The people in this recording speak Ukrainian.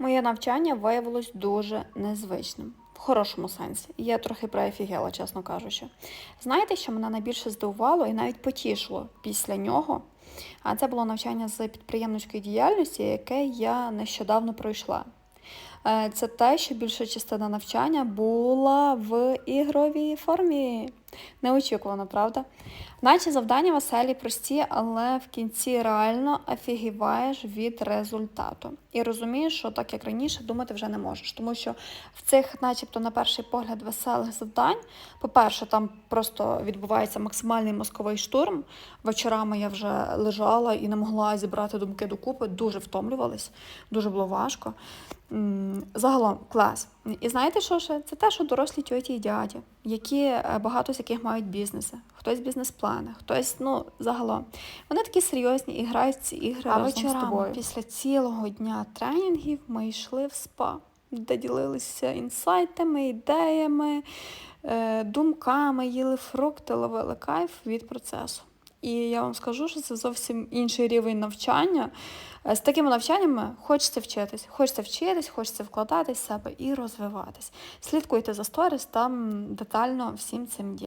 Моє навчання виявилось дуже незвичним. В хорошому сенсі. Я трохи проофігела, чесно кажучи. Знаєте, що мене найбільше здивувало і навіть потішило після нього? А це було навчання з підприємницької діяльності, яке я нещодавно пройшла. Е, Це те, що більша частина навчання була в ігровій формі. Неочікувано, правда? Наче завдання веселі, прості, але в кінці реально офігіваєш від результату. І розумієш, що так як раніше думати вже не можеш. Тому що в цих, начебто, на перший погляд, веселих завдань, по-перше, там просто відбувається максимальний мозковий штурм. Вечорами я вже лежала і не могла зібрати думки докупи, дуже втомлювалась, дуже було важко. Загалом клас. І знаєте, що ще? Це те, що дорослі тьоті і дяді, які е, багато з яких мають бізнеси, хтось бізнес-плани, хтось, ну, загалом. Вони такі серйозні і грають ці ігри А разом з тобою. Після цілого дня тренінгів ми йшли в спа, де ділилися інсайтами, ідеями, е, думками, їли фрукти, ловили кайф від процесу. І я вам скажу, що це зовсім інший рівень навчання. Е, З такими навчаннями хочеться вчитись, хочеться вчитись, хочеться вкладатись в себе і розвиватись. Слідкуйте за сторіс, там детально всім цим діям.